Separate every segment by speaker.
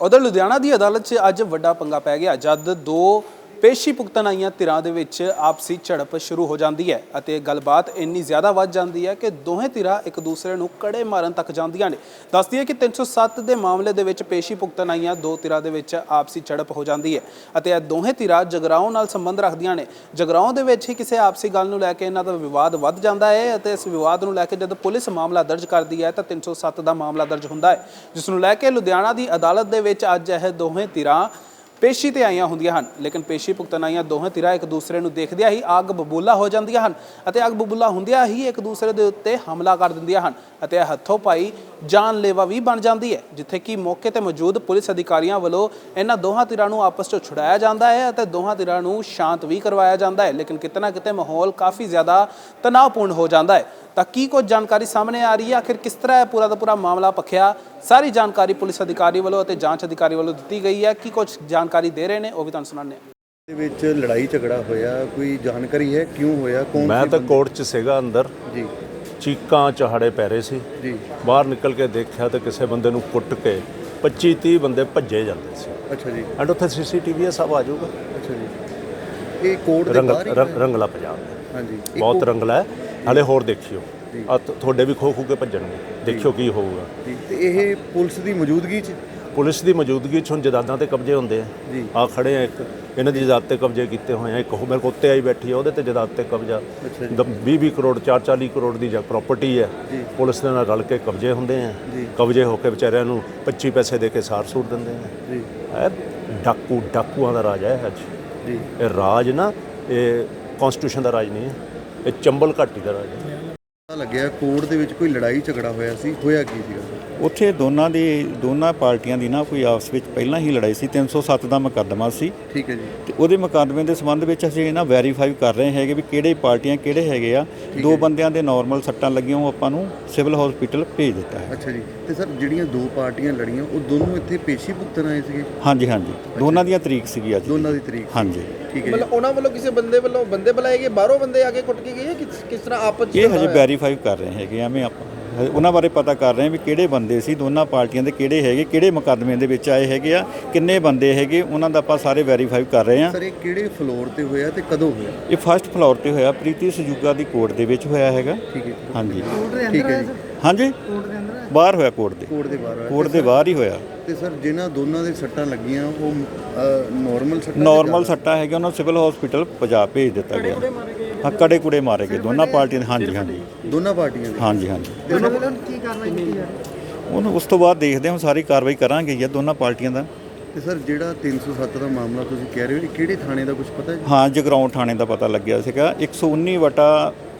Speaker 1: ਉਧਰ ਲੁਧਿਆਣਾ ਦੀ ਅਦਾਲਤ 'ਚ ਅੱਜ ਵੱਡਾ ਪੰਗਾ ਪੈ ਗਿਆ। ਜਦ ਦੋ ਪੇਸ਼ੀ ਭੁਗਤਣ ਆਈਆਂ ਧਿਰਾਂ ਦੇ ਵਿੱਚ ਆਪਸੀ ਝੜਪ ਸ਼ੁਰੂ ਹੋ ਜਾਂਦੀ ਹੈ ਅਤੇ ਗੱਲਬਾਤ ਇੰਨੀ ਜ਼ਿਆਦਾ ਵੱਧ ਜਾਂਦੀ ਹੈ ਕਿ ਦੋਹੇ ਧਿਰਾਂ ਇੱਕ ਦੂਸਰੇ ਨੂੰ ਕੜੇ ਮਾਰਨ ਤੱਕ ਜਾਂਦੀਆਂ ਨੇ। ਦੱਸਦੀ ਹੈ ਕਿ 307 ਦੇ ਮਾਮਲੇ ਦੇ ਵਿੱਚ ਪੇਸ਼ੀ ਭੁਗਤਣ ਆਈਆਂ ਦੋ ਧਿਰਾਂ ਦੇ ਵਿੱਚ ਆਪਸੀ ਝੜਪ ਹੋ ਜਾਂਦੀ ਹੈ ਅਤੇ ਇਹ ਦੋਹੇ ਧਿਰਾਂ ਜਗਰਾਉਂ ਨਾਲ ਸੰਬੰਧ ਰੱਖਦੀਆਂ ਨੇ। ਜਗਰਾਉਂ ਦੇ ਵਿੱਚ ਹੀ ਕਿਸੇ ਆਪਸੀ ਗੱਲ ਨੂੰ ਲੈ ਕੇ ਇਹਨਾਂ ਦਾ ਵਿਵਾਦ ਵੱਧ ਜਾਂਦਾ ਹੈ ਅਤੇ ਇਸ ਵਿਵਾਦ ਨੂੰ ਲੈ ਕੇ ਜਦ ਪੁਲਿਸ ਮਾਮਲਾ ਦਰਜ ਕਰਦੀ ਹੈ ਤਾਂ 307 ਦਾ ਮਾਮਲਾ ਦਰਜ ਹੁੰਦਾ ਹੈ, ਜਿਸ ਨੂੰ ਲੈ ਕੇ ਲੁਧਿਆਣਾ ਦੀ ਅਦਾਲਤ ਦੇ ਵਿੱਚ ਅੱਜ ਇਹ ਦੋਵੇਂ ਧਿਰਾਂ ਪੇਸ਼ੀ ਤੇ ਆਈਆਂ ਹੁੰਦੀਆਂ ਹਨ, ਲੇਕਿਨ ਪੇਸ਼ੀ ਭੁਗਤਣ ਆਈਆਂ ਦੋਹਾਂ ਧਿਰਾਂ ਇੱਕ ਦੂਸਰੇ ਨੂੰ ਦੇਖਦਿਆਂ ਹੀ ਅੱਗ ਬਬੂਲਾ ਹੋ ਜਾਂਦੀਆਂ ਹਨ ਅਤੇ ਅੱਗ ਬਬੂਲਾ ਹੁੰਦਿਆਂ ਹੀ ਇੱਕ ਦੂਸਰੇ ਦੇ ਉੱਤੇ ਹਮਲਾ ਕਰ ਦਿੰਦੀਆਂ ਹਨ ਅਤੇ ਇਹ ਹੱਥੋਂ ਪਾਈ ਜਾਨਲੇਵਾ ਵੀ ਬਣ ਜਾਂਦੀ ਹੈ, ਜਿੱਥੇ ਕਿ ਮੌਕੇ ਤੇ ਮੌਜੂਦ ਪੁਲਿਸ ਅਧਿਕਾਰੀਆਂ ਵੱਲੋਂ ਇਹਨਾਂ ਦੋਹਾਂ ਧਿਰਾਂ ਨੂੰ ਆਪਸ ਵਿੱਚ ਛੁਡਾਇਆ ਜਾਂਦਾ ਹੈ ਅਤੇ ਦੋਹਾਂ ਧਿਰਾਂ ਨੂੰ ਸ਼ਾਂਤ ਵੀ ਕਰਵਾਇਆ ਜਾਂਦਾ ਹੈ, ਲੇਕਿਨ ਕਿਤੇ ਨਾ ਕਿਤੇ ਮਾਹੌਲ ਕਾਫੀ ਜ਼ਿਆਦਾ ਤਣਾਅਪੂਰਨ ਹੋ ਜਾਂਦਾ ਹੈ। ਤਾਂ ਕੀ ਕੁਝ ਜਾਣਕਾਰੀ ਸਾਹਮਣੇ ਆ ਰਹੀ ਹੈ? ਆਖਿਰ ਕਿਸ ਤਰ੍ਹਾਂ ਇਹ ਪੂਰਾ ਦਾ ਪੂਰਾ ਮਾਮਲਾ ਪਖਿਆ ਸਾਰੀ ਜਾਣਕਾਰੀ ਪੁਲਿਸ ਅਧਿਕਾਰੀ ਵੱਲੋਂ ਅਤੇ ਜਾਂਚ ਅਧਿਕਾਰੀ ਵੱਲੋਂ ਦਿੱਤੀ ਗਈ ਹੈ। ਕੀ ਕੁਝ ਜਾਣਕਾਰੀ ਦੇ ਰਹੇ ਨੇ ਉਹ ਵੀ ਤੁਹਾਨੂੰ ਸੁਣਾਉਂਦੇ ਹਾਂ।
Speaker 2: ਦੇ ਵਿੱਚ ਲੜਾਈ ਝਗੜਾ ਹੋਇਆ ਕੋਈ ਜਾਣਕਾਰੀ ਹੈ ਕਿਉਂ ਹੋਇਆ ਕੌਣ
Speaker 3: ਮੈਂ
Speaker 2: ਸੀ
Speaker 3: ਤਾਂ
Speaker 2: ਬੰਦੇ?
Speaker 3: ਕੋਰਟ 'ਚ ਸੀਗਾ ਅੰਦਰ।
Speaker 2: ਜੀ।
Speaker 3: ਚੀਕਾਂ ਚਹਾੜੇ ਪੈ ਰਹੇ ਸੀ।
Speaker 2: ਜੀ।
Speaker 3: ਬਾਹਰ ਨਿਕਲ ਕੇ ਦੇਖਿਆ ਤਾਂ ਕਿਸੇ ਬੰਦੇ ਨੂੰ ਕੁੱਟ ਕੇ 25 30 ਬੰਦੇ ਭੱਜੇ ਜਾਂਦੇ ਸੀ।
Speaker 2: ਅੱਛਾ ਜੀ।
Speaker 3: ਐਂਡ ਉੱਥੇ ਸੀਸੀਟੀਵੀ ਹੈ ਸਭ ਆ ਜਾਊਗਾ।
Speaker 2: ਅੱਛਾ ਜੀ। ਇਹ ਕੋਰਟ ਦੇ
Speaker 3: ਰੰਗ
Speaker 2: ਬਾਹਰ ਹੀ
Speaker 3: ਰੰਗ-
Speaker 2: ਹੋਇਆ?
Speaker 3: ਰੰਗਲਾ ਪੰਜਾਬ ਹੈ।
Speaker 2: ਹਾਂਜੀ। ਇਹ
Speaker 3: ਬਹੁਤ ਰੰਗਲਾ ਹੈ। ਹਲੇ ਹੋਰ ਦੇਖਿਓ। ਆ ਤੁਹਾਡੇ ਵੀ ਖੋ ਖੋ ਕੇ ਭੱਜਣਗੇ। ਦੇਖਿਓ ਕੀ ਹੋਊਗਾ।
Speaker 2: ਜੀ, ਤੇ ਇਹ ਪੁਲਿਸ ਦੀ ਮੌਜੂਦਗੀ 'ਚ
Speaker 3: ਪੁਲਿਸ ਦੀ ਮੌਜੂਦਗੀ 'ਚ ਹੁਣ ਜਦਾਦਾਂ ਤੇ ਕਬਜ਼ੇ ਹੁੰਦੇ ਆ।
Speaker 2: ਜੀ।
Speaker 3: ਆ ਖੜੇ ਆ ਇੱਕ ਇਹਨਾਂ ਦੀ ਜਦਾਦ ਤੇ ਕਬਜ਼ੇ ਕੀਤੇ ਹੋਏ ਆ। ਇੱਕ ਉਹ ਮੇਰੇ ਕੋਲ ਉੱਤੇ ਆਈ ਬੈਠੀ ਆ ਉਹਦੇ ਤੇ ਜਦਾਦ ਤੇ ਕਬਜ਼ਾ।
Speaker 2: ਅੱਛਾ ਜੀ।
Speaker 3: 20 20 ਕਰੋੜ 4 40 ਕਰੋੜ ਦੀ ਜਾਂ ਪ੍ਰਾਪਰਟੀ ਹੈ। ਪੁਲਿਸ ਦੇ ਨਾਲ ਰਲ ਕੇ ਕਬਜ਼ੇ ਹੁੰਦੇ ਆ। ਕਬਜ਼ੇ ਹੋ ਕੇ ਵਿਚਾਰਿਆਂ ਨੂੰ 25 ਪੈਸੇ ਦੇ ਕੇ ਸਾਰ ਸੂਟ ਦਿੰਦੇ ਆ।
Speaker 2: ਜੀ।
Speaker 3: ਇਹ ਡਾਕੂ ਡਾਕੂਆਂ ਦਾ ਰਾਜ ਹੈ ਅੱਜ।
Speaker 2: ਜੀ।
Speaker 3: ਇਹ ਰਾਜ ਨਾ ਇਹ ਕਨਸਟੀਟਿਊਸ਼ਨ ਦਾ ਰਾਜ ਨਹੀਂ ਹੈ। ਇਹ ਚੰਬਲ ਘਾਟੀ ਦਾ ਰਾਜ ਹੈ।
Speaker 2: ਲੱਗਿਆ ਕੋਰਟ ਦੇ ਵਿੱਚ ਕੋਈ ਲੜਾਈ ਝਗੜਾ ਹੋਇਆ ਸੀ ਹੋਇਆ ਕੀ ਸੀਗਾ?
Speaker 4: ਉੱਥੇ ਦੋਨਾਂ ਦੀ ਦੋਨਾਂ ਪਾਰਟੀਆਂ ਦੀ ਨਾ ਕੋਈ ਆਪਸ ਵਿੱਚ ਪਹਿਲਾਂ ਹੀ ਲੜਾਈ ਸੀ 307 ਦਾ ਮੁਕੱਦਮਾ ਸੀ।
Speaker 2: ਠੀਕ ਹੈ ਜੀ।
Speaker 4: ਤੇ ਉਹਦੇ ਮੁਕੱਦਮੇ ਦੇ ਸੰਬੰਧ ਵਿੱਚ ਅਸੀਂ ਨਾ ਵੈਰੀਫਾਈ ਕਰ ਰਹੇ ਹੈਗੇ ਵੀ ਕਿਹੜੇ ਪਾਰਟੀਆਂ ਕਿਹੜੇ ਹੈਗੇ ਆ। ਦੋ ਬੰਦਿਆਂ ਦੇ ਨਾਰਮਲ ਸੱਟਾਂ ਲੱਗੀਆਂ ਉਹ ਆਪਾਂ ਨੂੰ ਸਿਵਲ ਹਸਪੀਟਲ ਭੇਜ ਦਿੱਤਾ ਹੈ।
Speaker 2: ਅੱਛਾ ਜੀ। ਤੇ ਸਰ ਜਿਹੜੀਆਂ ਦੋ ਪਾਰਟੀਆਂ ਲੜੀਆਂ ਉਹ ਦੋਨੋਂ ਇੱਥੇ ਪੇਸ਼ੀ ਭੁਗਤਣ ਆਏ ਸੀਗੇ?
Speaker 4: ਹਾਂਜੀ ਹਾਂਜੀ। ਦੋਨਾਂ ਦੀਆਂ ਤਰੀਕ ਸੀਗੀ ਅੱਜ।
Speaker 2: ਦੋਨਾਂ ਦੀ ਤਰੀਕ
Speaker 4: ਹਾਂਜੀ।
Speaker 2: ਠੀਕ ਹੈ
Speaker 5: ਮਤਲਬ ਉਹਨਾਂ ਵੱਲੋਂ ਕਿਸੇ ਬੰਦੇ ਵੱਲੋਂ ਬੰਦੇ ਬੁਲਾਏ ਗਏ ਬਾਹਰੋਂ ਬੰਦੇ ਆ ਕੇ ਕੁੱਟ ਕੇ ਗਏ ਕਿਸ ਕਿਸ ਤਰ੍ਹਾਂ ਆਪਸ 'ਚ
Speaker 4: ਇਹ ਹਜੇ? ਵੈਰੀਫਾਈ ਕਰ ਰਹੇ ਹੈਗੇ ਐਵੇਂ ਆਪਾਂ ਉਹਨਾਂ ਬਾਰੇ ਪਤਾ ਕਰ ਰਹੇ ਹਾਂ ਵੀ ਕਿਹੜੇ ਬੰਦੇ ਸੀ ਦੋਨਾਂ ਪਾਰਟੀਆਂ ਦੇ ਕਿਹੜੇ ਹੈਗੇ ਕਿਹੜੇ ਮੁਕੱਦਮੇ ਦੇ ਵਿੱਚ ਆਏ ਹੈਗੇ ਆ ਕਿੰਨੇ ਬੰਦੇ ਹੈਗੇ ਉਹਨਾਂ ਦਾ ਆਪਾਂ ਸਾਰੇ ਵੈਰੀਫਾਈ ਕਰ ਰਹੇ ਹਾਂ।
Speaker 2: ਸਰ ਇਹ ਕਿਹੜੇ ਫਲੋਰ ਤੇ ਹੋਇਆ ਤੇ ਕਦੋਂ ਹੋਇਆ?
Speaker 4: ਇਹ ਫਸਟ ਫਲੋਰ ਤੇ ਹੋਇਆ ਪ੍ਰੀਤੀ ਸਜੂਗਾ ਦੀ ਕੋਰਟ ਦੇ ਵਿੱਚ ਹੋਇਆ ਹੈਗਾ।
Speaker 2: ਠੀਕ ਹੈ
Speaker 4: ਹਾਂਜੀ।
Speaker 2: ਠੀਕ ਹੈ ਜੀ।
Speaker 4: ਹਾਂਜੀ। ਬਾਹਰ ਹੋਇਆ ਕੋਰਟ ਦੇ।
Speaker 2: ਕੋਰਟ ਦੇ ਬਾਹਰ ਹੋਇਆ।
Speaker 4: ਕੋਰਟ ਦੇ ਬਾਹਰ ਹੀ ਹੋਇਆ।
Speaker 2: ਤੇ ਸਰ ਜਿਨ੍ਹਾਂ ਦੋਨਾਂ ਦੇ ਸੱਟਾਂ ਲੱਗੀਆਂ ਉਹ ਨਾਰਮਲ ਸੱਟਾਂ
Speaker 4: ਨਾਰਮਲ ਸੱਟਾ ਹੈਗਾ ਉਹਨਾਂ ਨੂੰ ਸਿਵਲ ਹਸਪੀਟਲ ਪੰਜਾਬ ਭੇਜ ਦਿੱਤਾ ਗਿਆ। ਹਾਂ ਕੜੇ ਕੁੜੇ ਮਾਰੇ ਗਏ ਦੋਨਾਂ ਪਾਰਟੀਆਂ ਦੇ ਹਾਂਜੀ ਹਾਂਜੀ।
Speaker 2: ਦੋਨਾਂ ਪਾਰਟੀਆਂ ਦੇ?
Speaker 4: ਹਾਂਜੀ ਹਾਂਜੀ।
Speaker 5: ਉਹਨਾਂ ਵੱਲੋਂ ਕੀ ਕਾਰਵਾਈ ਕੀਤੀ ਜਾ
Speaker 4: ਉਹਨੂੰ ਉਸ ਤੋਂ ਬਾਅਦ ਦੇਖਦੇ ਹਾਂ ਸਾਰੀ ਕਾਰਵਾਈ ਕਰਾਂਗੇ ਜੀ ਦੋਨਾਂ ਪਾਰਟੀਆਂ ਦਾ।
Speaker 2: ਤੇ ਸਰ ਜਿਹੜਾ 307 ਦਾ ਮਾਮਲਾ ਤੁਸੀਂ ਕਹਿ ਰਹੇ ਹੋ ਇਹ ਕਿਹੜੇ ਥਾਣੇ ਦਾ ਕੁਝ ਪਤਾ ਹੈ?
Speaker 4: ਹਾਂ ਜਗਰਾਉਂ ਥਾਣੇ ਦਾ ਪਤਾ ਲੱਗਿਆ ਸੀਗਾ 119 ਵਟਾ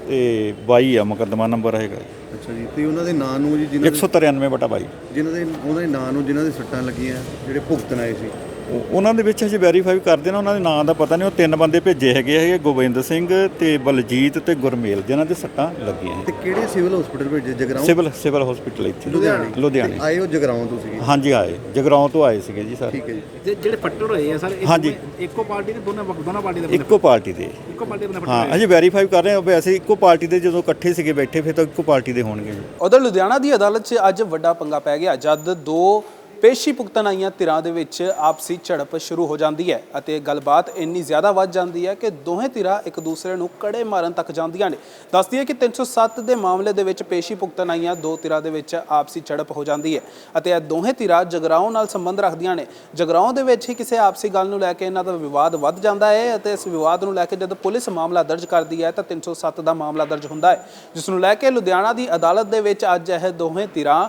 Speaker 4: ਤੇ 22 ਆ ਮੁਕੱਦਮਾ ਨੰਬਰ ਹੈਗਾ।
Speaker 2: ਅੱਛਾ ਜੀ ਤੇ ਉਹਨਾਂ ਦੇ ਨਾਂ ਨੂੰ ਜੀ ਜਿਨ੍ਹਾਂ ਦੇ
Speaker 4: 193 ਵਟਾ 22
Speaker 2: ਜਿਨ੍ਹਾਂ ਦੇ ਉਹਨਾਂ ਦੇ ਨਾਂ ਨੂੰ ਜਿਨ੍ਹਾਂ ਦੇ ਸੱਟਾਂ ਲੱਗੀਆਂ ਜਿਹੜੇ ਭੁਗਤਣ ਆਏ ਸੀ।
Speaker 4: ਉਹਨਾਂ ਦੇ ਵਿੱਚ ਅਸੀਂ ਵੈਰੀਫਾਈ ਕਰਦੇ ਨਾ ਉਹਨਾਂ ਦੇ ਨਾਂ ਦਾ ਪਤਾ ਨਹੀਂ ਉਹ ਤਿੰਨ ਬੰਦੇ ਭੇਜੇ ਹੈਗੇ ਹੈਗੇ ਗੋਬਿੰਦ ਸਿੰਘ ਤੇ ਬਲਜੀਤ ਤੇ ਗੁਰਮੇਲ ਜਿਨ੍ਹਾਂ ਦੇ ਸੱਟਾਂ ਲੱਗੀਆਂ ਹੈ
Speaker 2: ਤੇ ਕਿਹੜੇ ਸਿਵਲ ਹਸਪੀਟਲ ਭੇਜੇ? ਜਗਰਾਉਂ?
Speaker 4: ਸਿਵਲ ਸਿਵਲ ਹਸਪੀਟਲ ਇੱਥੇ।
Speaker 2: ਲੁਧਿਆਣੇ।
Speaker 4: ਲੁਧਿਆਣੇ।
Speaker 2: ਆਏ ਉਹ ਜਗਰਾਉਂ ਤੋਂ ਸੀਗੇ?
Speaker 4: ਹਾਂਜੀ ਆਏ। ਜਗਰਾਉਂ ਤੋਂ ਆਏ ਸੀਗੇ ਜੀ ਸਰ।
Speaker 2: ਠੀਕ ਹੈ ਜੀ।
Speaker 6: ਜਿਹੜੇ ਫੱਟੜ ਹੋਏ ਆ ਸਰ
Speaker 4: ਹਾਂਜੀ।
Speaker 6: ਇੱਕੋ ਪਾਰਟੀ ਦੇ ਦੋਨਾਂ ਦੋਨਾਂ ਪਾਰਟੀ ਦੇ
Speaker 4: ਇੱਕੋ ਪਾਰਟੀ ਦੇ।
Speaker 6: ਇੱਕੋ ਪਾਰਟੀ ਦੇ ਬੰਦੇ
Speaker 4: ਹਾਂ ਅਸੀਂ ਵੈਰੀਫਾਈ ਕਰ ਰਹੇ ਹਾਂ ਵੈਸੇ ਇੱਕੋ ਪਾਰਟੀ ਦੇ ਜਦੋਂ ਇਕੱਠੇ ਸੀਗੇ ਬੈਠੇ ਫਿਰ ਤਾਂ ਇੱਕੋ ਪਾਰਟੀ ਦੇ ਹੋਣਗੇ।
Speaker 1: ਉਧਰ ਲੁਧਿਆਣਾ ਦੀ ਅਦਾਲਤ 'ਚ ਅੱਜ ਵੱਡਾ ਪੰਗਾ ਪੈ ਗਿਆ। ਜਦ ਦੋ ਪੇਸ਼ੀ ਭੁਗਤਣ ਆਈਆਂ ਧਿਰਾਂ ਦੇ ਵਿੱਚ ਆਪਸੀ ਝੜਪ ਸ਼ੁਰੂ ਹੋ ਜਾਂਦੀ ਹੈ ਅਤੇ ਗੱਲਬਾਤ ਇੰਨੀ ਜ਼ਿਆਦਾ ਵੱਧ ਜਾਂਦੀ ਹੈ ਕਿ ਦੋਹੇ ਧਿਰਾਂ ਇੱਕ ਦੂਸਰੇ ਨੂੰ ਕੜੇ ਮਾਰਨ ਤੱਕ ਜਾਂਦੀਆਂ ਨੇ। ਦੱਸਦੀ ਹੈ ਕਿ 307 ਦੇ ਮਾਮਲੇ ਦੇ ਵਿੱਚ ਪੇਸ਼ੀ ਭੁਗਤਣ ਆਈਆਂ ਦੋ ਧਿਰਾਂ ਦੇ ਵਿੱਚ ਆਪਸੀ ਝੜਪ ਹੋ ਜਾਂਦੀ ਹੈ ਅਤੇ ਇਹ ਦੋਹੇ ਧਿਰਾਂ ਜਗਰਾਉਂ ਨਾਲ ਸੰਬੰਧ ਰੱਖਦੀਆਂ ਨੇ। ਜਗਰਾਉਂ ਦੇ ਵਿੱਚ ਹੀ ਕਿਸੇ ਆਪਸੀ ਗੱਲ ਨੂੰ ਲੈ ਕੇ ਇਹਨਾਂ ਦਾ ਵਿਵਾਦ ਵੱਧ ਜਾਂਦਾ ਹੈ ਅਤੇ ਇਸ ਵਿਵਾਦ ਨੂੰ ਲੈ ਕੇ ਜਦ ਪੁਲਿਸ ਮਾਮਲਾ ਦਰਜ ਕਰਦੀ ਹੈ ਤਾਂ 307 ਦਾ ਮਾਮਲਾ ਦਰਜ ਹੁੰਦਾ ਹੈ, ਜਿਸ ਨੂੰ ਲੈ ਕੇ ਲੁਧਿਆਣਾ ਦੀ ਅਦਾਲਤ ਦੇ ਵਿੱਚ ਅੱਜ ਇਹ ਦੋਹੇ ਧਿਰਾਂ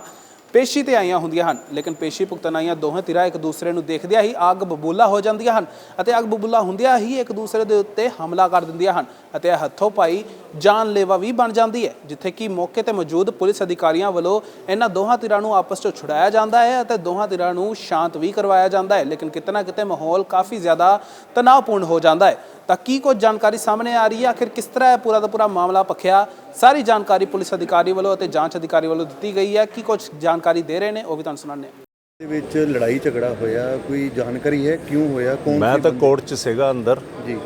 Speaker 1: ਪੇਸ਼ੀ ਤੇ ਆਈਆਂ ਹੁੰਦੀਆਂ ਹਨ, ਲੇਕਿਨ ਪੇਸ਼ੀ ਭੁਗਤਣ ਆਈਆਂ ਦੋਵੇਂ ਧਿਰਾਂ ਇੱਕ ਦੂਸਰੇ ਨੂੰ ਦੇਖਦਿਆਂ ਹੀ ਅੱਗ ਬਬੂਲਾ ਹੋ ਜਾਂਦੀਆਂ ਹਨ ਅਤੇ ਅੱਗ ਬਬੂਲਾ ਹੁੰਦਿਆਂ ਹੀ ਇੱਕ ਦੂਸਰੇ ਦੇ ਉੱਤੇ ਹਮਲਾ ਕਰ ਦਿੰਦੀਆਂ ਹਨ ਅਤੇ ਇਹ ਹੱਥੋਂ ਪਾਈ ਜਾਨਲੇਵਾ ਵੀ ਬਣ ਜਾਂਦੀ ਹੈ, ਜਿੱਥੇ ਕਿ ਮੌਕੇ ਤੇ ਮੌਜੂਦ ਪੁਲਿਸ ਅਧਿਕਾਰੀਆਂ ਵੱਲੋਂ ਇਹਨਾਂ ਦੋਹਾਂ ਧਿਰਾਂ ਨੂੰ ਆਪਸ ਵਿੱਚ ਛੁਡਾਇਆ ਜਾਂਦਾ ਹੈ ਅਤੇ ਦੋਹਾਂ ਧਿਰਾਂ ਨੂੰ ਸ਼ਾਂਤ ਵੀ ਕਰਵਾਇਆ ਜਾਂਦਾ ਹੈ, ਲੇਕਿਨ ਕਿਤੇ ਨਾ ਕਿਤੇ ਮਾਹੌਲ ਕਾਫੀ ਜ਼ਿਆਦਾ ਤਣਾਅਪੂਰਨ ਹੋ ਜਾਂਦਾ ਹੈ। ਤਾਂ ਕੀ ਕੁਝ ਜਾਣਕਾਰੀ ਸਾਹਮਣੇ ਆ ਰਹੀ ਹੈ? ਆਖਿਰ ਕਿਸ ਤਰ੍ਹਾਂ ਇਹ ਪੂਰਾ ਦਾ ਪੂਰਾ ਮਾਮਲਾ ਪਖਿਆ ਸਾਰੀ ਜਾਣਕਾਰੀ ਪੁਲਿਸ ਅਧਿਕਾਰੀ ਵੱਲੋਂ ਅਤੇ ਜਾਂਚ ਅਧਿਕਾਰੀ ਵੱਲੋਂ ਦਿੱਤੀ ਗਈ ਹੈ। ਕੀ ਕੁਝ ਜਾਣਕਾਰੀ ਦੇ ਰਹੇ ਨੇ ਉਹ ਵੀ ਤੁਹਾਨੂੰ ਸੁਣਾਉਂਦੇ ਹਾਂ।
Speaker 2: ਦੇ ਵਿੱਚ ਲੜਾਈ ਝਗੜਾ ਹੋਇਆ ਕੋਈ ਜਾਣਕਾਰੀ ਹੈ ਕਿਉਂ ਹੋਇਆ ਕੌਣ
Speaker 3: ਮੈਂ
Speaker 2: ਸੀ
Speaker 3: ਤਾਂ
Speaker 2: ਬੰਦੇ?
Speaker 3: ਕੋਰਟ 'ਚ ਸੀਗਾ ਅੰਦਰ।
Speaker 2: ਜੀ।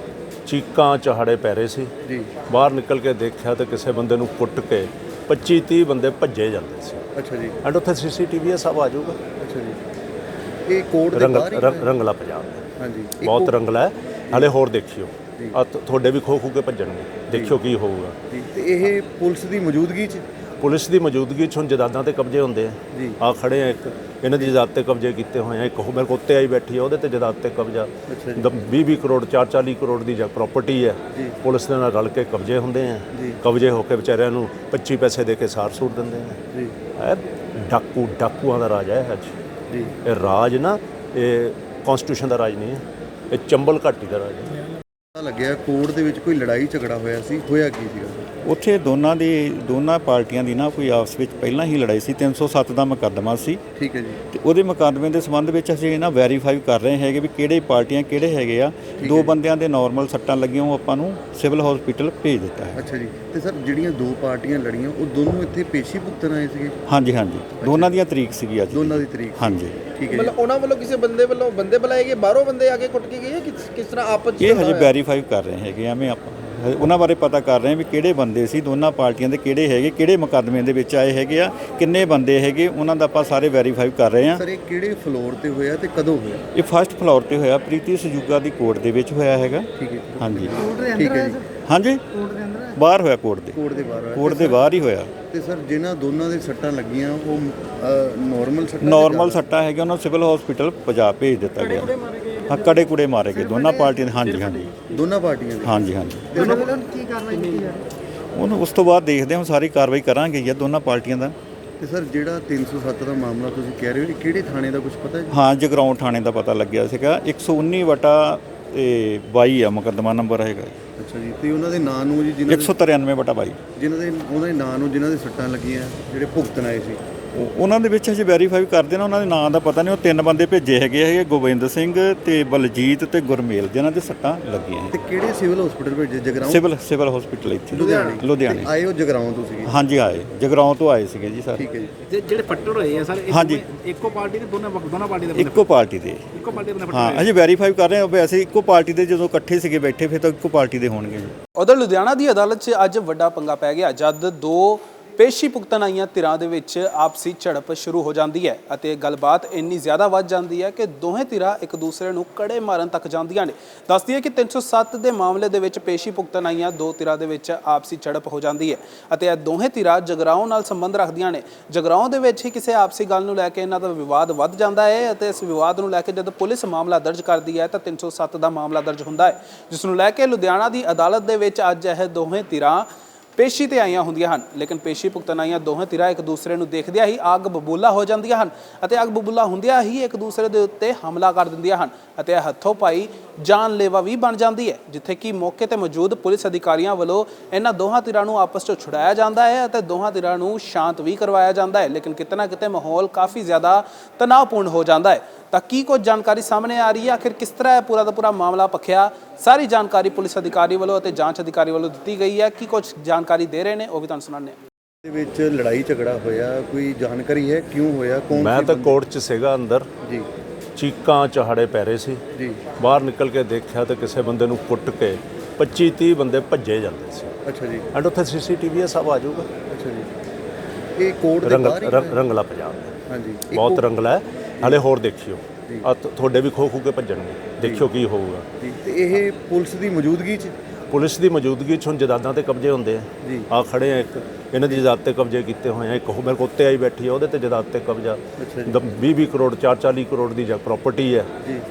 Speaker 3: ਚੀਕਾਂ ਚਹਾੜੇ ਪੈ ਰਹੇ ਸੀ।
Speaker 2: ਜੀ।
Speaker 3: ਬਾਹਰ ਨਿਕਲ ਕੇ ਦੇਖਿਆ ਤਾਂ ਕਿਸੇ ਬੰਦੇ ਨੂੰ ਕੁੱਟ ਕੇ 25 30 ਬੰਦੇ ਭੱਜੇ ਜਾਂਦੇ ਸੀ।
Speaker 2: ਅੱਛਾ ਜੀ।
Speaker 3: ਐਂਡ ਉੱਥੇ ਸੀਸੀਟੀਵੀ ਹੈ ਸਭ ਆ ਜਾਊਗਾ।
Speaker 2: ਅੱਛਾ ਜੀ। ਇਹ ਕੋਰਟ ਦੇ
Speaker 3: ਰੰਗ
Speaker 2: ਬਾਹਰ ਹੀ
Speaker 3: ਰੰਗ-
Speaker 2: ਹੋਇਆ?
Speaker 3: ਰੰਗਲਾ ਪੰਜਾਬ
Speaker 2: ਹਾਂਜੀ। ਇਹ
Speaker 3: ਬਹੁਤ ਰੰਗਲਾ ਹੈ। ਹਲੇ ਹੋਰ ਦੇਖਿਓ। ਆ ਤੁਹਾਡੇ ਵੀ ਖੋ ਖੋ ਕੇ ਭੱਜਣਗੇ। ਦੇਖਿਓ ਕੀ ਹੋਊਗਾ।
Speaker 2: ਜੀ, ਤੇ ਇਹ ਪੁਲਿਸ ਦੀ ਮੌਜੂਦਗੀ 'ਚ
Speaker 3: ਪੁਲਿਸ ਦੀ ਮੌਜੂਦਗੀ 'ਚ ਹੁਣ ਜਦਾਦਾਂ ਤੇ ਕਬਜ਼ੇ ਹੁੰਦੇ ਆ।
Speaker 2: ਜੀ।
Speaker 3: ਆ ਖੜੇ ਆ ਇੱਕ ਇਹਨਾਂ ਦੀ ਜਦਾਦ ਤੇ ਕਬਜ਼ੇ ਕੀਤੇ ਹੋਏ ਆ। ਇੱਕ ਉਹ ਮੇਰੇ ਕੋਲ ਉੱਤੇ ਆਈ ਬੈਠੀ ਆ ਉਹਦੇ ਤੇ ਜਦਾਦ ਤੇ ਕਬਜ਼ਾ।
Speaker 2: ਅੱਛਾ ਜੀ।
Speaker 3: 20 ਕਰੋੜ 4 40 ਕਰੋੜ ਦੀ ਜਾਂ ਪ੍ਰਾਪਰਟੀ ਹੈ। ਪੁਲਿਸ ਦੇ ਨਾਲ ਰਲ ਕੇ ਕਬਜ਼ੇ ਹੁੰਦੇ ਆ। ਕਬਜ਼ੇ ਹੋ ਕੇ ਵਿਚਾਰਿਆਂ ਨੂੰ 25 ਪੈਸੇ ਦੇ ਕੇ ਸਾਰ ਸੂਰ ਦਿੰਦੇ ਆ।
Speaker 2: ਜੀ।
Speaker 3: ਇਹ ਡਾਕੂ ਡਾਕੂਆਂ ਦਾ ਰਾਜ ਹੈ ਅੱਜ।
Speaker 2: ਜੀ।
Speaker 3: ਇਹ ਰਾਜ ਨਾ ਇਹ ਕਨਸਟੀਟਿਊਸ਼ਨ ਦਾ ਰਾਜ ਨਹੀਂ ਹੈ। ਇਹ ਚੰਬਲ ਘਾਟੀ ਦਾ ਰਾਜ ਹੈ।
Speaker 2: ਲੱਗਿਆ ਕੋਰਟ ਦੇ ਵਿੱਚ ਕੋਈ ਲੜਾਈ ਝਗੜਾ ਹੋਇਆ ਸੀ ਹੋਇਆ ਕੀ ਸੀਗਾ?
Speaker 4: ਉੱਥੇ ਦੋਨਾਂ ਦੀ ਦੋਨਾਂ ਪਾਰਟੀਆਂ ਦੀ ਨਾ ਕੋਈ ਆਪਸ ਵਿੱਚ ਪਹਿਲਾਂ ਹੀ ਲੜਾਈ ਸੀ 307 ਦਾ ਮੁਕੱਦਮਾ ਸੀ।
Speaker 2: ਠੀਕ ਹੈ ਜੀ।
Speaker 4: ਤੇ ਉਹਦੇ ਮੁਕੱਦਮੇ ਦੇ ਸੰਬੰਧ ਵਿੱਚ ਅਸੀਂ ਨਾ ਵੈਰੀਫਾਈ ਕਰ ਰਹੇ ਹੈਗੇ ਵੀ ਕਿਹੜੇ ਪਾਰਟੀਆਂ ਕਿਹੜੇ ਹੈਗੇ ਆ। ਦੋ ਬੰਦਿਆਂ ਦੇ ਨਾਰਮਲ ਸੱਟਾਂ ਲੱਗੀਆਂ ਉਹ ਆਪਾਂ ਨੂੰ ਸਿਵਲ ਹਸਪੀਟਲ ਭੇਜ ਦਿੱਤਾ ਹੈ।
Speaker 2: ਅੱਛਾ ਜੀ। ਤੇ ਸਰ ਜਿਹੜੀਆਂ ਦੋ ਪਾਰਟੀਆਂ ਲੜੀਆਂ ਉਹ ਦੋਨੋਂ ਇੱਥੇ ਪੇਸ਼ੀ ਭੁਗਤਣ ਆਏ ਸੀਗੇ?
Speaker 4: ਹਾਂਜੀ ਹਾਂਜੀ। ਦੋਨਾਂ ਦੀਆਂ ਤਰੀਕ ਸੀਗੀ ਅੱਜ।
Speaker 2: ਦੋਨਾਂ ਦੀ ਤਰੀਕ
Speaker 4: ਹਾਂਜੀ।
Speaker 2: ਠੀਕ ਹੈ
Speaker 5: ਮਤਲਬ ਉਹਨਾਂ ਵੱਲੋਂ ਕਿਸੇ ਬੰਦੇ ਵੱਲੋਂ ਬੰਦੇ ਬੁਲਾਏ ਗਏ ਬਾਹਰੋਂ ਬੰਦੇ ਆ ਕੇ ਕੁੱਟ ਕੇ ਗਏ ਜਾਂ ਕਿਸ ਕਿਸ ਤਰ੍ਹਾਂ ਆਪਸ 'ਚ
Speaker 4: ਇਹ ਹਜੇ
Speaker 5: ਹੋਇਆ?
Speaker 4: ਵੈਰੀਫਾਈ ਕਰ ਰਹੇ ਹੈਗੇ ਐਵੇਂ ਆਪਾਂ ਉਹਨਾਂ ਬਾਰੇ ਪਤਾ ਕਰ ਰਹੇ ਹਾਂ ਵੀ ਕਿਹੜੇ ਬੰਦੇ ਸੀ ਦੋਨਾਂ ਪਾਰਟੀਆਂ ਦੇ ਕਿਹੜੇ ਹੈਗੇ ਕਿਹੜੇ ਮੁਕੱਦਮੇ ਦੇ ਵਿੱਚ ਆਏ ਹੈਗੇ ਆ ਕਿੰਨੇ ਬੰਦੇ ਹੈਗੇ ਉਹਨਾਂ ਦਾ ਆਪਾਂ ਸਾਰੇ ਵੈਰੀਫਾਈ ਕਰ ਰਹੇ ਹਾਂ
Speaker 2: ਸਰ ਇਹ ਕਿਹੜੇ ਫਲੋਰ ਤੇ ਹੋਇਆ ਤੇ ਕਦੋਂ ਹੋਇਆ?
Speaker 4: ਇਹ ਫਸਟ ਫਲੋਰ ਤੇ ਹੋਇਆ ਪ੍ਰੀਤੀ ਸਜੂਗਾ ਦੀ ਕੋਰਟ ਦੇ ਵਿੱਚ ਹੋਇਆ ਹੈਗਾ।
Speaker 2: ਠੀਕ ਹੈ।
Speaker 4: ਹਾਂਜੀ।
Speaker 2: ਠੀਕ ਹੈ ਜੀ।
Speaker 4: ਹਾਂਜੀ। ਬਾਹਰ ਹੋਇਆ ਕੋਰਟ ਦੇ।
Speaker 2: ਕੋਰਟ ਦੇ ਬਾਹਰ ਹੋਇਆ।
Speaker 4: ਕੋਰਟ ਦੇ ਬਾਹਰ ਹੀ ਹੋਇਆ।
Speaker 2: ਤੇ ਸਰ ਜਿਨ੍ਹਾਂ ਦੋਨਾਂ ਦੇ ਸੱਟਾਂ ਲੱਗੀਆਂ ਉਹ ਨਾਰਮਲ ਸੱਟਾਂ
Speaker 4: ਨਾਰਮਲ ਸੱਟਾ ਹੈਗਾ ਉਹਨਾਂ ਨੂੰ ਸਿਵਲ ਹਸਪੀਟਲ ਪੰਜਾਬ ਭੇਜ ਦਿੱਤਾ ਗਿਆ। ਹਾਂ ਕੜੇ ਕੁੜੇ ਮਾਰੇ ਗਏ ਦੋਨਾਂ ਪਾਰਟੀਆਂ ਦੇ ਹਾਂਜੀ ਹਾਂਜੀ।
Speaker 2: ਦੋਨਾਂ ਪਾਰਟੀਆਂ ਦੇ?
Speaker 4: ਹਾਂਜੀ ਹਾਂਜੀ। ਉਹਨੂੰ ਉਸ ਤੋਂ ਬਾਅਦ ਦੇਖਦੇ ਹਾਂ ਸਾਰੀ ਕਾਰਵਾਈ ਕਰਾਂਗੇ ਜੀ ਦੋਨਾਂ ਪਾਰਟੀਆਂ ਦਾ।
Speaker 2: ਤੇ ਸਰ ਜਿਹੜਾ 307 ਦਾ ਮਾਮਲਾ ਤੁਸੀਂ ਕਹਿ ਰਹੇ ਹੋ ਇਹ ਕਿਹੜੇ ਥਾਣੇ ਦਾ ਕੁਝ ਪਤਾ ਹੈ? ਜੀ?
Speaker 4: ਹਾਂ ਜਗਰਾਉਂ ਥਾਣੇ ਦਾ ਪਤਾ ਲੱਗਿਆ ਸੀਗਾ 119 ਵਟਾ ਤੇ 22 ਆ ਮੁਕੱਦਮਾ ਨੰਬਰ ਹੈਗਾ। ਜੀ।
Speaker 2: ਅੱਛਾ ਜੀ ਤੇ ਉਹਨਾਂ ਦੇ ਨਾਂ ਨੂੰ ਜੀ ਜਿਨ੍ਹਾਂ ਦੇ
Speaker 4: 193 ਵਟਾ 22
Speaker 2: ਜਿਨ੍ਹਾਂ ਦੇ ਉਹਨਾਂ ਦੇ ਨਾਂ ਨੂੰ ਜਿਨ੍ਹਾਂ ਦੇ ਸੱਟਾਂ ਲੱਗੀਆਂ ਜਿਹੜੇ ਭੁਗਤਣ ਆਏ ਸੀ।
Speaker 4: ਉਹਨਾਂ ਦੇ ਵਿੱਚ ਅਸੀਂ ਵੈਰੀਫਾਈ ਕਰਦੇ ਨਾ ਉਹਨਾਂ ਦੇ ਨਾਂ ਦਾ ਪਤਾ ਨਹੀਂ ਉਹ ਤਿੰਨ ਬੰਦੇ ਭੇਜੇ ਹੈਗੇ ਹੈਗੇ ਗੋਬਿੰਦ ਸਿੰਘ ਤੇ ਬਲਜੀਤ ਤੇ ਗੁਰਮੇਲ ਜਿਨ੍ਹਾਂ ਦੇ ਸੱਟਾਂ ਲੱਗੀਆਂ
Speaker 2: ਤੇ ਕਿਹੜੇ ਸਿਵਲ ਹਸਪੀਟਲ ਭੇਜੇ? ਜਗਰਾਉਂ?
Speaker 4: ਸਿਵਲ ਸਿਵਲ ਹਸਪੀਟਲ ਇੱਥੇ।
Speaker 2: ਲੁਧਿਆਣੇ।
Speaker 4: ਲੁਧਿਆਣੇ।
Speaker 2: ਆਏ ਉਹ ਜਗਰਾਉਂ ਤੋਂ ਸੀਗੇ?
Speaker 4: ਹਾਂਜੀ ਆਏ। ਜਗਰਾਉਂ ਤੋਂ ਆਏ ਸੀਗੇ ਜੀ ਸਰ।
Speaker 2: ਠੀਕ ਹੈ ਜੀ।
Speaker 6: ਜਿਹੜੇ ਫੱਟੜ ਹੋਏ ਆ ਸਰ
Speaker 4: ਹਾਂਜੀ।
Speaker 6: ਇੱਕੋ ਪਾਰਟੀ ਦੇ ਦੋਨੇ ਦੋਨਾਂ ਪਾਰਟੀ ਦੇ
Speaker 4: ਇੱਕੋ ਪਾਰਟੀ ਦੇ।
Speaker 6: ਇੱਕੋ ਪਾਰਟੀ ਦੇ
Speaker 4: ਹਾਂ ਅਜੇ ਵੈਰੀਫਾਈ ਕਰ ਰਹੇ ਹਾਂ ਵੈਸੇ ਇੱਕੋ ਪਾਰਟੀ ਦੇ ਜਦੋਂ ਇਕੱਠੇ ਸੀਗੇ ਬੈਠੇ ਫਿਰ ਤਾਂ ਇੱਕੋ ਪਾਰਟੀ ਦੇ ਹੋਣਗੇ। ਜੀ
Speaker 1: ਉਧਰ ਲੁਧਿਆਣਾ ਦੀ ਅਦਾਲਤ 'ਚ ਅੱਜ ਵੱਡਾ ਪੰਗਾ ਪੈ ਗਿਆ। ਜਦ ਦੋ ਪੇਸ਼ੀ ਭੁਗਤਣ ਆਈਆਂ ਧਿਰਾਂ ਦੇ ਵਿੱਚ ਆਪਸੀ ਝੜਪ ਸ਼ੁਰੂ ਹੋ ਜਾਂਦੀ ਹੈ ਅਤੇ ਗੱਲਬਾਤ ਇੰਨੀ ਜ਼ਿਆਦਾ ਵੱਧ ਜਾਂਦੀ ਹੈ ਕਿ ਦੋਹੇ ਧਿਰਾਂ ਇੱਕ ਦੂਸਰੇ ਨੂੰ ਕੜੇ ਮਾਰਨ ਤੱਕ ਜਾਂਦੀਆਂ ਨੇ। ਦੱਸਦੀ ਹੈ ਕਿ 307 ਦੇ ਮਾਮਲੇ ਦੇ ਵਿੱਚ ਪੇਸ਼ੀ ਭੁਗਤਣ ਆਈਆਂ ਦੋ ਧਿਰਾਂ ਦੇ ਵਿੱਚ ਆਪਸੀ ਝੜਪ ਹੋ ਜਾਂਦੀ ਹੈ ਅਤੇ ਇਹ ਦੋਹੇ ਧਿਰਾਂ ਜਗਰਾਉਂ ਨਾਲ ਸੰਬੰਧ ਰੱਖਦੀਆਂ ਨੇ। ਜਗਰਾਉਂ ਦੇ ਵਿੱਚ ਹੀ ਕਿਸੇ ਆਪਸੀ ਗੱਲ ਨੂੰ ਲੈ ਕੇ ਇਹਨਾਂ ਦਾ ਵਿਵਾਦ ਵੱਧ ਜਾਂਦਾ ਹੈ ਅਤੇ ਇਸ ਵਿਵਾਦ ਨੂੰ ਲੈ ਕੇ ਜਦ ਪੁਲਿਸ ਮਾਮਲਾ ਦਰਜ ਕਰਦੀ ਹੈ ਤਾਂ 307 ਦਾ ਮਾਮਲਾ ਦਰਜ ਹੁੰਦਾ ਹੈ, ਜਿਸ ਨੂੰ ਲੈ ਕੇ ਲੁਧਿਆਣਾ ਦੀ ਅਦਾਲਤ ਦੇ ਵਿੱਚ ਅੱਜ ਇਹ ਦੋਵੇਂ ਧਿਰਾਂ ਪੇਸ਼ੀ ਤੇ ਆਈਆਂ ਹੁੰਦੀਆਂ ਹਨ, ਲੇਕਿਨ ਪੇਸ਼ੀ ਭੁਗਤਣ ਆਈਆਂ ਦੋਵੇਂ ਧਿਰਾਂ ਇੱਕ ਦੂਸਰੇ ਨੂੰ ਦੇਖਦਿਆਂ ਹੀ ਅੱਗ ਬਬੂਲਾ ਹੋ ਜਾਂਦੀਆਂ ਹਨ ਅਤੇ ਅੱਗ ਬਬੂਲਾ ਹੁੰਦਿਆਂ ਹੀ ਇੱਕ ਦੂਸਰੇ ਦੇ ਉੱਤੇ ਹਮਲਾ ਕਰ ਦਿੰਦੀਆਂ ਹਨ ਅਤੇ ਇਹ ਹੱਥੋਂ ਪਾਈ ਜਾਨਲੇਵਾ ਵੀ ਬਣ ਜਾਂਦੀ ਹੈ, ਜਿੱਥੇ ਕਿ ਮੌਕੇ ਤੇ ਮੌਜੂਦ ਪੁਲਿਸ ਅਧਿਕਾਰੀਆਂ ਵੱਲੋਂ ਇਹਨਾਂ ਦੋਹਾਂ ਧਿਰਾਂ ਨੂੰ ਆਪਸ ਵਿੱਚ ਛੁਡਾਇਆ ਜਾਂਦਾ ਹੈ ਅਤੇ ਦੋਹਾਂ ਧਿਰਾਂ ਨੂੰ ਸ਼ਾਂਤ ਵੀ ਕਰਵਾਇਆ ਜਾਂਦਾ ਹੈ, ਲੇਕਿਨ ਕਿਤੇ ਨਾ ਕਿਤੇ ਮਾਹੌਲ ਕਾਫੀ ਜ਼ਿਆਦਾ ਤਣਾਅਪੂਰਨ ਹੋ ਜਾਂਦਾ ਹੈ। ਤਾਂ ਕੀ ਕੁਝ ਜਾਣਕਾਰੀ ਸਾਹਮਣੇ ਆ ਰਹੀ ਹੈ? ਆਖਿਰ ਕਿਸ ਤਰ੍ਹਾਂ ਇਹ ਪੂਰਾ ਦਾ ਪੂਰਾ ਮਾਮਲਾ ਪਖਿਆ ਸਾਰੀ ਜਾਣਕਾਰੀ ਪੁਲਿਸ ਅਧਿਕਾਰੀ ਵੱਲੋਂ ਅਤੇ ਜਾਂਚ ਅਧਿਕਾਰੀ ਵੱਲੋਂ ਦਿੱਤੀ ਗਈ ਹੈ। ਕੀ ਕੁਝ ਜਾਣਕਾਰੀ ਦੇ ਰਹੇ ਨੇ ਉਹ ਵੀ ਤੁਹਾਨੂੰ ਸੁਣਾਉਂਦੇ ਹਾਂ।
Speaker 2: ਦੇ ਵਿੱਚ ਲੜਾਈ ਝਗੜਾ ਹੋਇਆ ਕੋਈ ਜਾਣਕਾਰੀ ਹੈ ਕਿਉਂ ਹੋਇਆ ਕੌਣ
Speaker 3: ਮੈਂ
Speaker 2: ਸੀ
Speaker 3: ਤਾਂ
Speaker 2: ਬੰਦੇ?
Speaker 3: ਕੋਰਟ 'ਚ ਸੀਗਾ ਅੰਦਰ।
Speaker 2: ਜੀ।
Speaker 3: ਚੀਕਾਂ ਚਹਾੜੇ ਪੈ ਰਹੇ ਸੀ।
Speaker 2: ਜੀ।
Speaker 3: ਬਾਹਰ ਨਿਕਲ ਕੇ ਦੇਖਿਆ ਤਾਂ ਕਿਸੇ ਬੰਦੇ ਨੂੰ ਕੁੱਟ ਕੇ 25 30 ਬੰਦੇ ਭੱਜੇ ਜਾਂਦੇ ਸੀ।
Speaker 2: ਅੱਛਾ ਜੀ।
Speaker 3: ਐਂਡ ਉੱਥੇ ਸੀਸੀਟੀਵੀ ਹੈ ਸਭ ਆ ਜਾਊਗਾ।
Speaker 2: ਅੱਛਾ ਜੀ। ਇਹ ਕੋਰਟ ਦੇ
Speaker 3: ਰੰਗ
Speaker 2: ਬਾਹਰ ਹੀ
Speaker 3: ਰੰਗ-? ਰੰਗਲਾ ਪੰਜਾਬ
Speaker 2: ਹਾਂਜੀ। ਇਹ
Speaker 3: ਬਹੁਤ ਰੰਗਲਾ ਹੈ। ਹਲੇ ਹੋਰ ਦੇਖਿਓ। ਆ ਤੁਹਾਡੇ ਵੀ ਖੋ ਖੋ ਕੇ ਭੱਜਣਗੇ। ਦੇਖਿਓ ਕੀ ਹੋਊਗਾ।
Speaker 2: ਤੇ ਇਹ ਪੁਲਿਸ ਦੀ ਮੌਜੂਦਗੀ 'ਚ?
Speaker 3: ਪੁਲਿਸ ਦੀ ਮੌਜੂਦਗੀ 'ਚ ਹੁਣ ਜਦਾਦਾਂ ਤੇ ਕਬਜ਼ੇ ਹੁੰਦੇ ਆ। ਆ ਖੜੇ ਆ ਇੱਕ। ਇਹਨਾਂ ਦੀ ਜਦਾਦ ਤੇ ਕਬਜ਼ੇ ਕੀਤੇ ਹੋਏ ਆ। ਇੱਕ ਉਹ ਮੇਰੇ ਕੋਲ ਉੱਤੇ ਆਈ ਬੈਠੀ ਆ ਉਹਦੇ ਤੇ ਜਦਾਦ ਤੇ ਕਬਜ਼ਾ।
Speaker 2: ਅੱਛਾ ਜੀ।
Speaker 3: 20 ਕਰੋੜ 4 40 ਕਰੋੜ ਦੀ ਜਾਂ ਪ੍ਰਾਪਰਟੀ ਹੈ।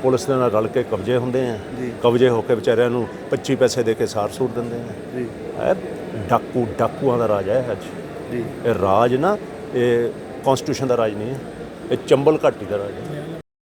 Speaker 3: ਪੁਲਿਸ ਦੇ ਨਾਲ ਰਲ ਕੇ ਕਬਜ਼ੇ ਹੁੰਦੇ ਆ। ਕਬਜ਼ੇ ਹੋ ਕੇ ਵਿਚਾਰਿਆਂ ਨੂੰ 25 ਪੈਸੇ ਦੇ ਕੇ ਸਾਰ ਸੂਰ ਦਿੰਦੇ ਆ।
Speaker 2: ਜੀ।
Speaker 3: ਇਹ ਡਾਕੂ ਡਾਕੂਆਂ ਦਾ ਰਾਜ ਹੈ ਅੱਜ।
Speaker 2: ਜੀ।
Speaker 3: ਇਹ ਰਾਜ ਨਾ ਇਹ ਕਨਸਟੀਟਿਊਸ਼ਨ ਦਾ ਰਾਜ ਨਹੀਂ ਹੈ। ਇਹ ਚੰਬਲ ਘਾਟੀ ਦਾ ਰਾਜ ਹੈ।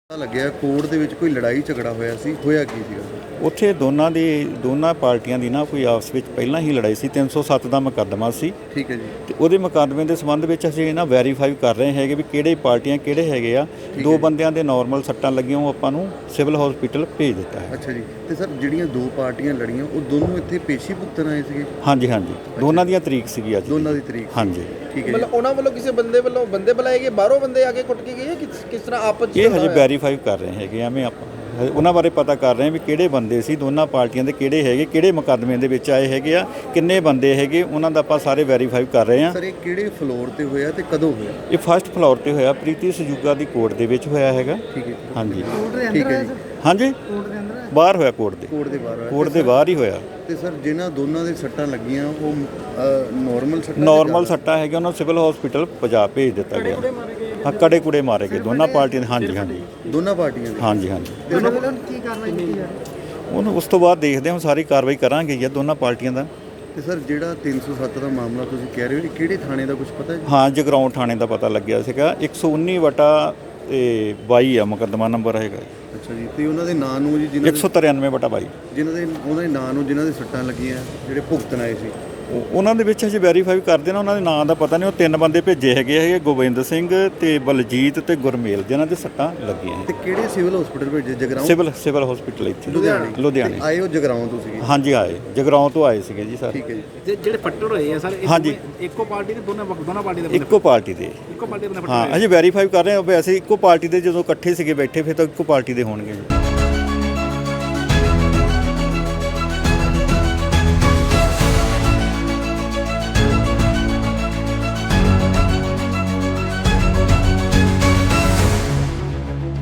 Speaker 2: ਲੱਗਿਆ ਕੋਰਟ ਦੇ ਵਿੱਚ ਕੋਈ ਲੜਾਈ ਝਗੜਾ ਹੋਇਆ ਸੀ ਹੋਇਆ ਕੀ ਸੀਗਾ?
Speaker 4: ਉੱਥੇ ਦੋਨਾਂ ਦੀ ਦੋਨਾਂ ਪਾਰਟੀਆਂ ਦੀ ਨਾ ਕੋਈ ਆਪਸ ਵਿੱਚ ਪਹਿਲਾਂ ਹੀ ਲੜਾਈ ਸੀ 307 ਦਾ ਮੁਕੱਦਮਾ ਸੀ।
Speaker 2: ਠੀਕ ਹੈ ਜੀ।
Speaker 4: ਤੇ ਉਹਦੇ ਮੁਕੱਦਮੇ ਦੇ ਸੰਬੰਧ ਵਿੱਚ ਅਸੀਂ ਨਾ ਵੈਰੀਫਾਈ ਕਰ ਰਹੇ ਹੈਗੇ ਵੀ ਕਿਹੜੇ ਪਾਰਟੀਆਂ ਕਿਹੜੇ ਹੈਗੇ ਆ। ਦੋ ਬੰਦਿਆਂ ਦੇ ਨਾਰਮਲ ਸੱਟਾਂ ਲੱਗੀਆਂ ਉਹ ਆਪਾਂ ਨੂੰ ਸਿਵਲ ਹਸਪੀਟਲ ਭੇਜ ਦਿੱਤਾ ਹੈ।
Speaker 2: ਅੱਛਾ ਜੀ। ਤੇ ਸਰ ਜਿਹੜੀਆਂ ਦੋ ਪਾਰਟੀਆਂ ਲੜੀਆਂ ਉਹ ਦੋਨੋਂ ਇੱਥੇ ਪੇਸ਼ੀ ਭੁਗਤਣ ਆਏ ਸੀਗੇ?
Speaker 4: ਹਾਂਜੀ ਹਾਂਜੀ। ਦੋਨਾਂ ਦੀਆਂ ਤਰੀਕ ਸੀਗੀ ਅੱਜ।
Speaker 2: ਦੋਨਾਂ ਦੀ ਤਰੀਕ
Speaker 4: ਹਾਂਜੀ।
Speaker 2: ਠੀਕ ਹੈ
Speaker 5: ਮਤਲਬ ਉਹਨਾਂ ਵੱਲੋਂ ਕਿਸੇ ਬੰਦੇ ਵੱਲੋਂ ਬੰਦੇ ਬੁਲਾਏ ਗਏ ਬਾਹਰੋਂ ਬੰਦੇ ਆ ਕੇ ਕੁੱਟ ਕੇ ਗਏ ਜਾਂ ਕਿਸ ਕਿਸ ਤਰ੍ਹਾਂ ਆਪਸ 'ਚ
Speaker 4: ਇਹ ਹਜੇ? ਵੈਰੀਫਾਈ ਕਰ ਰਹੇ ਹੈਗੇ ਐਵੇਂ ਆਪਾਂ ਉਹਨਾਂ ਬਾਰੇ ਪਤਾ ਕਰ ਰਹੇ ਹਾਂ ਵੀ ਕਿਹੜੇ ਬੰਦੇ ਸੀ ਦੋਨਾਂ ਪਾਰਟੀਆਂ ਦੇ ਕਿਹੜੇ ਹੈਗੇ ਕਿਹੜੇ ਮੁਕੱਦਮੇ ਦੇ ਵਿੱਚ ਆਏ ਹੈਗੇ ਆ ਕਿੰਨੇ ਬੰਦੇ ਹੈਗੇ ਉਹਨਾਂ ਦਾ ਆਪਾਂ ਸਾਰੇ ਵੈਰੀਫਾਈ ਕਰ ਰਹੇ ਹਾਂ।
Speaker 2: ਸਰ ਇਹ ਕਿਹੜੇ ਫਲੋਰ ਤੇ ਹੋਇਆ ਤੇ ਕਦੋਂ ਹੋਇਆ?
Speaker 4: ਇਹ ਫਸਟ ਫਲੋਰ ਤੇ ਹੋਇਆ ਪ੍ਰੀਤੀ ਸਜੂਗਾ ਦੀ ਕੋਰਟ ਦੇ ਵਿੱਚ ਹੋਇਆ ਹੈਗਾ।
Speaker 2: ਠੀਕ ਹੈ।
Speaker 4: ਹਾਂਜੀ।
Speaker 2: ਠੀਕ ਹੈ ਜੀ।
Speaker 4: ਹਾਂਜੀ। ਬਾਹਰ ਹੋਇਆ ਕੋਰਟ ਦੇ।
Speaker 2: ਕੋਰਟ ਦੇ ਬਾਹਰ ਹੋਇਆ।
Speaker 4: ਕੋਰਟ ਦੇ ਬਾਹਰ ਹੀ ਹੋਇਆ।
Speaker 2: ਤੇ ਸਰ ਜਿਨ੍ਹਾਂ ਦੋਨਾਂ ਦੇ ਸੱਟਾਂ ਲੱਗੀਆਂ ਉਹ ਨਾਰਮਲ ਸੱਟਾਂ
Speaker 4: ਨਾਰਮਲ ਸੱਟਾ ਹੈਗਾ ਉਹਨਾਂ ਨੂੰ ਸਿਵਲ ਹਸਪੀਟਲ ਪੰਜਾਬ ਭੇਜ ਦਿੱਤਾ ਗਿਆ। ਹਾਂ ਕੜੇ ਕੁੜੇ ਮਾਰੇ ਗਏ ਦੋਨਾਂ ਪਾਰਟੀਆਂ ਦੇ ਹਾਂਜੀ ਹਾਂਜੀ।
Speaker 2: ਦੋਨਾਂ ਪਾਰਟੀਆਂ ਦੇ?
Speaker 4: ਹਾਂਜੀ ਹਾਂਜੀ। ਉਹਨੂੰ ਉਸ ਤੋਂ ਬਾਅਦ ਦੇਖਦੇ ਹਾਂ ਸਾਰੀ ਕਾਰਵਾਈ ਕਰਾਂਗੇ ਜੀ ਦੋਨਾਂ ਪਾਰਟੀਆਂ ਦਾ।
Speaker 2: ਤੇ ਸਰ ਜਿਹੜਾ 307 ਦਾ ਮਾਮਲਾ ਤੁਸੀਂ ਕਹਿ ਰਹੇ ਹੋ ਇਹ ਕਿਹੜੇ ਥਾਣੇ ਦਾ ਕੁਝ ਪਤਾ ਹੈ?
Speaker 4: ਹਾਂ ਜਗਰਾਉਂ ਥਾਣੇ ਦਾ ਪਤਾ ਲੱਗਿਆ ਸੀਗਾ। 119 ਵਟਾ ਤੇ 22 ਆ ਮੁਕੱਦਮਾ ਨੰਬਰ ਹੈਗਾ। ਜੀ।
Speaker 2: ਅੱਛਾ ਜੀ ਤੇ ਉਹਨਾਂ ਦੇ ਨਾਂ ਨੂੰ ਜੀ ਜਿਨ੍ਹਾਂ ਦੇ
Speaker 4: 193 ਵਟਾ 22
Speaker 2: ਜਿਨ੍ਹਾਂ ਦੇ ਉਹਨਾਂ ਦੇ ਨਾਂ ਨੂੰ ਜਿਨ੍ਹਾਂ ਦੇ ਸੱਟਾਂ ਲੱਗੀਆਂ ਜਿਹੜੇ ਭੁਗਤਣ ਆਏ ਸੀ।
Speaker 4: ਉਹਨਾਂ ਦੇ ਵਿੱਚ ਅਸੀਂ ਵੈਰੀਫਾਈ ਕਰਦੇ ਨਾ ਉਹਨਾਂ ਦੇ ਨਾਂ ਦਾ ਪਤਾ ਨਹੀਂ ਉਹ ਤਿੰਨ ਬੰਦੇ ਭੇਜੇ ਹੈਗੇ ਹੈਗੇ ਗੋਬਿੰਦ ਸਿੰਘ ਤੇ ਬਲਜੀਤ ਤੇ ਗੁਰਮੇਲ ਜਿਨ੍ਹਾਂ ਦੇ ਸੱਟਾਂ ਲੱਗੀਆਂ
Speaker 2: ਤੇ ਕਿਹੜੇ ਸਿਵਲ ਹਸਪੀਟਲ ਭੇਜੇ? ਜਗਰਾਉਂ?
Speaker 4: ਸਿਵਲ ਸਿਵਲ ਹਸਪੀਟਲ ਇੱਥੇ।
Speaker 2: ਲੁਧਿਆਣੇ।
Speaker 4: ਲੁਧਿਆਣੇ।
Speaker 2: ਆਏ ਉਹ ਜਗਰਾਉਂ ਤੋਂ ਸੀਗੇ?
Speaker 4: ਹਾਂਜੀ ਆਏ। ਜਗਰਾਉਂ ਤੋਂ ਆਏ ਸੀਗੇ ਜੀ ਸਰ।
Speaker 2: ਠੀਕ ਹੈ ਜੀ।
Speaker 6: ਜਿਹੜੇ ਫੱਟੜ ਹੋਏ ਆ ਸਰ
Speaker 4: ਹਾਂਜੀ।
Speaker 6: ਇੱਕੋ ਪਾਰਟੀ ਦੇ ਦੋਨੇ ਦੋਨਾਂ ਪਾਰਟੀ ਦੇ
Speaker 4: ਇੱਕੋ ਪਾਰਟੀ ਦੇ।
Speaker 6: ਇੱਕੋ ਪਾਰਟੀ ਦੇ ਬੰਦੇ ਫੱਟੜ
Speaker 4: ਹਾਂ ਅਜੇ ਵੈਰੀਫਾਈ ਕਰ ਰਹੇ ਹਾਂ ਵੈਸੇ ਇੱਕੋ ਪਾਰਟੀ ਦੇ ਜਦੋਂ ਇਕੱਠੇ ਸੀਗੇ ਬੈਠੇ ਫਿਰ ਤਾਂ ਇੱਕੋ ਪਾਰਟੀ ਦੇ ਹੋਣਗੇ ਜੀ।